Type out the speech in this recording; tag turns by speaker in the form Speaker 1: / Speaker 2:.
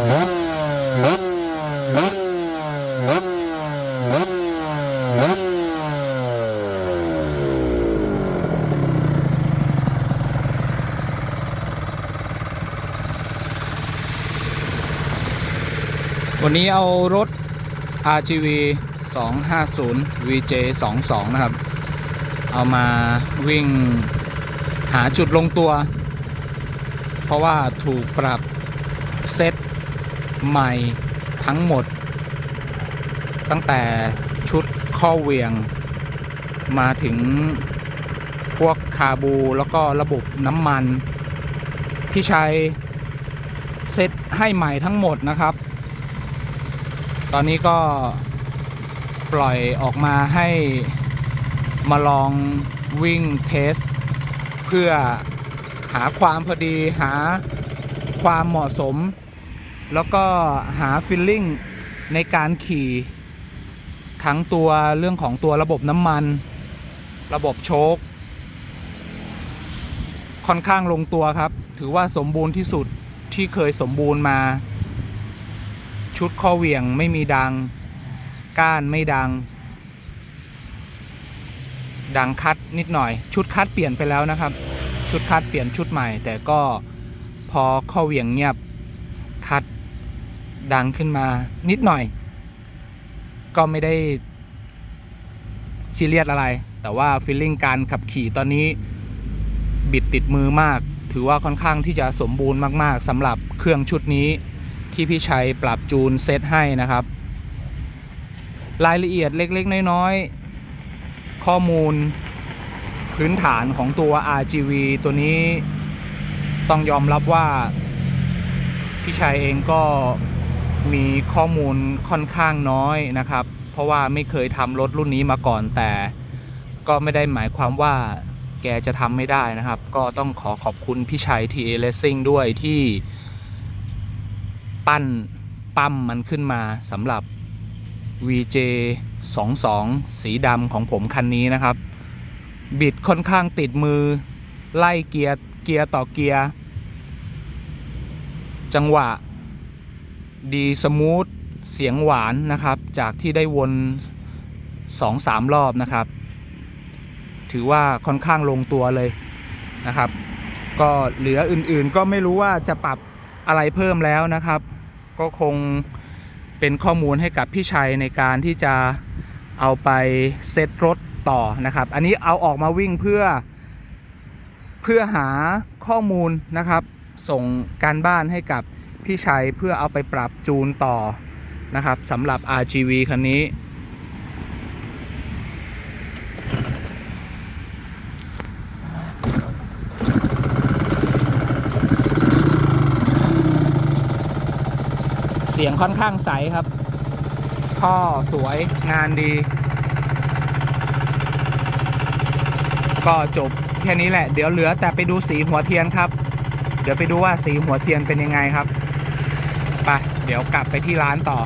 Speaker 1: วันนี้เอารถ RGV 250 VJ 22นะครับ เอามาวิ่งหาจุดลงตัว เพราะว่าถูกปรับ ใหม่ทั้งหมด ตั้งแต่ชุดข้อเหวียง มาถึงพวกคาบูแล้วก็ระบบน้ำมันพี่ชัยเซตให้ใหม่ทั้งหมดนะครับ ตอนนี้ก็ปล่อยออกมาให้มาลองวิ่งเทส เพื่อหาความพอดีหาความเหมาะสม แล้วก็หาฟิลลิ่งในการขี่ทั้งตัวเรื่องของตัวระบบน้ำมัน ระบบโชคค่อนข้างลงตัวครับ ถือว่าสมบูรณ์ที่สุดที่เคยสมบูรณ์มา ชุดข้อเหวี่ยงไม่มีดัง ก้านไม่ดัง ดังคัดนิดหน่อย ชุดคัดเปลี่ยนไปแล้วนะครับ ชุดคัดเปลี่ยนชุดใหม่ แต่ก็พอข้อเหวี่ยงเงียบคัด ดังขึ้นมานิดหน่อย ก็ไม่ได้ซีเรียสอะไร แต่ว่าฟีลลิ่งการขับขี่ตอนนี้บิดติดมือมาก ถือว่าค่อนข้างที่จะสมบูรณ์มากๆสำหรับเครื่องชุดนี้ที่พี่ชัยปรับจูนเซตให้นะครับ รายละเอียดเล็กๆ น้อยๆ ข้อมูลพื้นฐานของตัว RGV ตัวนี้ต้องยอมรับว่า พี่ชัยเองก็ มีข้อมูลค่อนข้างน้อยนะครับ เพราะว่าไม่เคยทำรถรุ่นนี้มาก่อนแต่ ก็ไม่ได้หมายความว่าแกจะทำไม่ได้นะครับ ก็ต้องขอขอบคุณพี่ชัย TA Racing ด้วยที่ ปั้นปั้มมันขึ้นมาสำหรับ VJ 22 สีดำของผมคันนี้นะครับ บิดค่อนข้างติดมือ ไล่เกียร์เกียร์ต่อเกียร์ จังหวะ ดีสมูทเสียงหวานนะครับ จากที่ได้วน2-3รอบนะครับ ถือว่าค่อนข้างลงตัวเลยนะครับ ก็เหลืออื่นๆก็ไม่รู้ว่าจะปรับอะไรเพิ่มแล้วนะครับ ก็คงเป็นข้อมูลให้กับพี่ชัยในการที่จะเอาไปเซตรถต่อนะครับ อันนี้เอาออกมาวิ่งเพื่อเพื่อหาข้อมูลนะครับ ส่งการบ้านให้กับ พี่ใชัยเพื่อเอาไปปรับจูนต่อนะครับสำหรับ RGV คันนี้ เสียงค่อนข้างใสครับ ท่อสวยงานดี ก็จบแค่นี้แหละ เดี๋ยวเหลือแต่ไปดูสีหัวเทียนครับ เดี๋ยวไปดูว่าสีหัวเทียนเป็นยังไงครับ ไป เดี๋ยวกลับไปที่ร้านต่อ